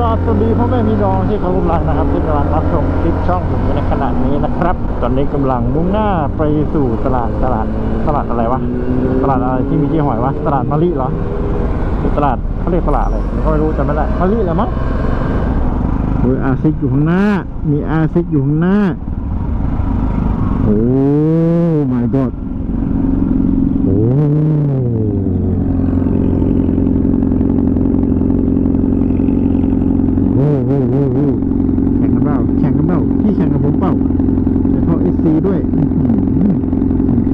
รอสวัสดีพ่อแม่พี่น้องที่เขากำลังนะครับที่กำลังรับชมคลิปช่องผมในขณะนี้นะครับ ตอนนี้กำลังมุ่งหน้าไปสู่ตลาดตลาดตลาดอะไรวะตลาดอะไรที่มีที่หอยวะตลาดมะลิเหรอตลาดเขาเรียกตลาดอะไรผมก็ไม่รู้จำไม่ได้มะลิแหละมั้งโอ้ยอาซิกอยู่ข้างหน้า มีอาซิกอยู่ข้างหน้าโอ้ my god โอ้โอ้โหโอ้โหแข่งกันเปล่าแข่งกันเปล่าพี่แข่งกับผมเปล่า ซีด้วย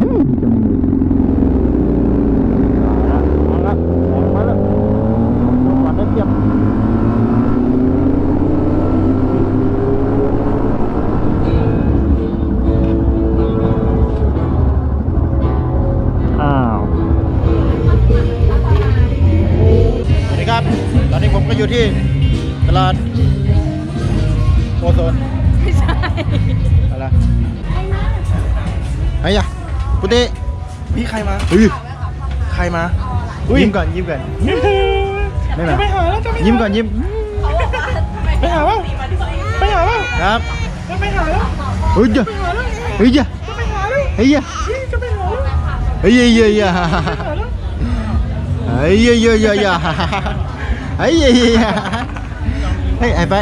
ดีจังเลยเอาละเอาละแข่งมาแล้วลงก่อนได้เปรียบอ้าว สวัสดีครับ ตอนนี้ผมก็อยู่ที่ตลาดโอโซน ไม่ใช่อะไรไอ้ยะพุติพี่ใครมาเฮ้ยใครมายิ้มก่อนยิ้มก่อนไม่มาจะไปหาแล้วจะไปยิ้มก่อนยิ้มไปหาว่าไปหาว่าครับจะไปหาแล้วเฮ้ยจ้ะเฮ้ยจ้ะจะไปหาแล้วเฮ้ยจ้ะจะไปหาแล้วเฮ้ยเฮ้ยเฮ้ยเฮ้ยเฮ้ยเฮ้ยเฮ้ยเฮ้ยเฮ้ยเฮ้ยเฮ้ยเฮ้ยไอ้ไป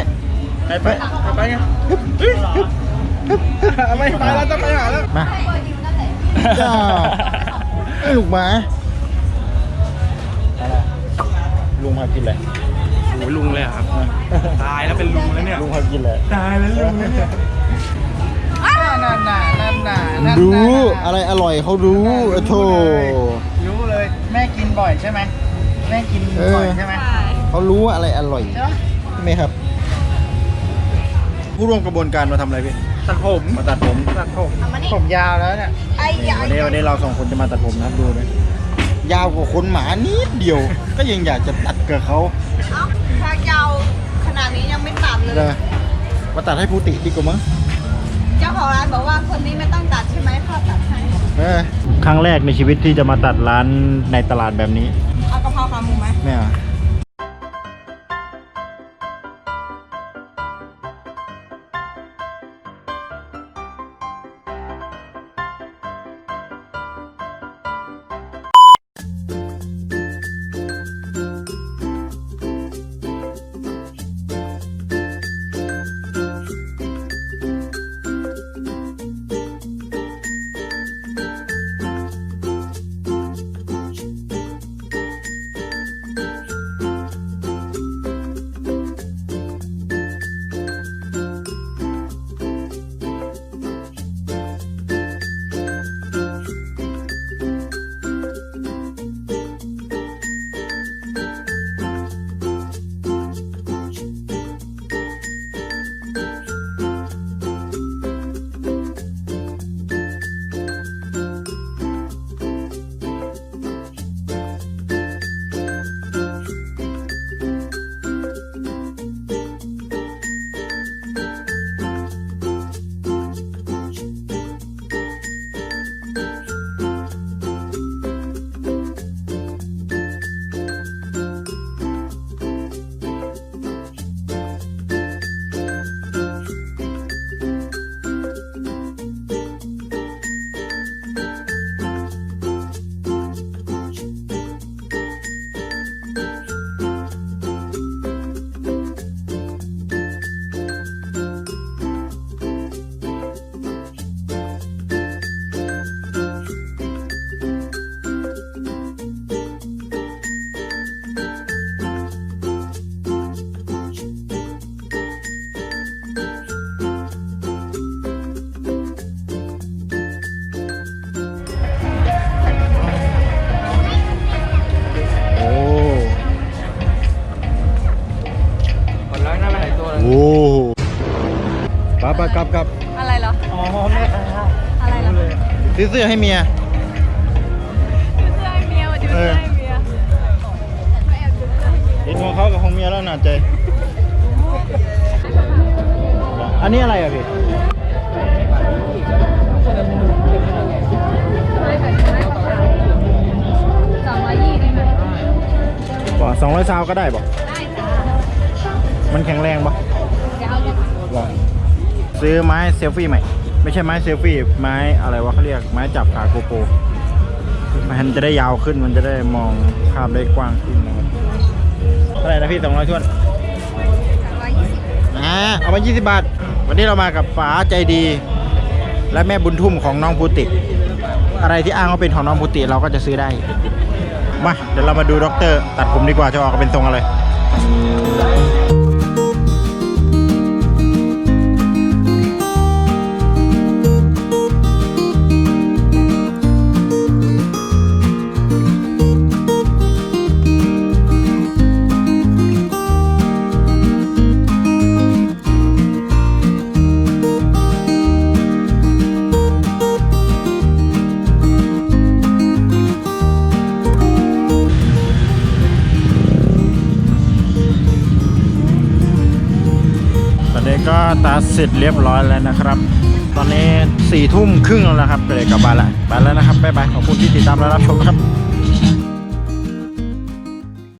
ไปไปไปไง ไม่ไปแล้วจะไปหาแล้วมาจ้าไอ้ลูกหมาอะไรลุงมากินอะไรโอ้ยลุงเลยครับ ตายแล้วเป็นลุงแล้วเนี่ยลุงมากินอะไรตายแล้วลุงแล้วเนี่ยนั่นน่ะนั่นน่ะนั่นน่ะรู้อะไรอร่อยเขารู้อะโธ่รู้เลยแม่กินบ่อยใช่ไหมแม่กินบ่อยใช่ไหมเขารู้ว่าอะไรอร่อยใช่ไหมใช่ไหมครับ ผู้ร่วมกระบวนการมาทำอะไรพี่ตัดผมมาตัดผมตัดผมผมยาวแล้วเนี่ยนี่วันนี้วันนี้เราสองคนจะมาตัดผมนะครับดูเลยยาวกว่าขนหมานิดเดียว ก็ยังอยากจะตัดกับเขาเอ้าถ้ายาวขนาดนี้ยังไม่ตัดเลยเลยมาตัดให้ผู้ติดีกว่ามั้ง เจ้าของร้านบอกว่าคนนี้ไม่ต้องตัดใช่ไหมพ่อตัดให้ครั้งแรกในชีวิตที่จะมาตัดร้านในตลาดแบบนี้เอากะเพราขาหมูไหมไม่เอา กลับไปกลับกลับอะไรเหรอ อ๋อแม่ค้าอะไรเหรอเลยซื้อเสื้อให้เมีย ดูเสื้อให้เมียดูเสื้อให้เมียไม่แอบดูเสื้อให้เมียเห็นของเขากับของเมียแล้วน่าใจ อันนี้อะไรอะพี่สองร้อยยี่ได้ไหมบอกสองร้อยซาวก็ได้บอกได้จ้าเมันแข็งแรงปะเดี๋ยวเอาจะว่า ซื้อไม้เซลฟี่ใหม่ ไม่ใช่ไม้เซลฟี่ ไม้อะไรวะเขาเรียก ไม้จับขาโกโปรมันจะได้ยาวขึ้น มันจะได้มองภาพได้กว้างขึ้นนะครับเท่าไหร่นะพี่สองร้อยทวนร้อยยี่สิบอ่าเอามา 20 บาท วันนี้เรามากับป๋าใจดี และแม่บุญทุ่มของน้องภูติ อะไรที่อ้างว่าเป็นของน้องภูติเราก็จะซื้อได้ มา เดี๋ยวเรามาดูด็อกเตอร์ ตัดผมดีกว่าจะออกเป็นทรงอะไร นี้ก็ตัดเสร็จเรียบร้อยแล้วนะครับ ตอนนี้สี่ทุ่มครึ่งแล้วนะครับก็เลยกลับบ้านละไปแล้วนะครับบ๊ายบายขอบคุณที่ติดตามและรับชมครับ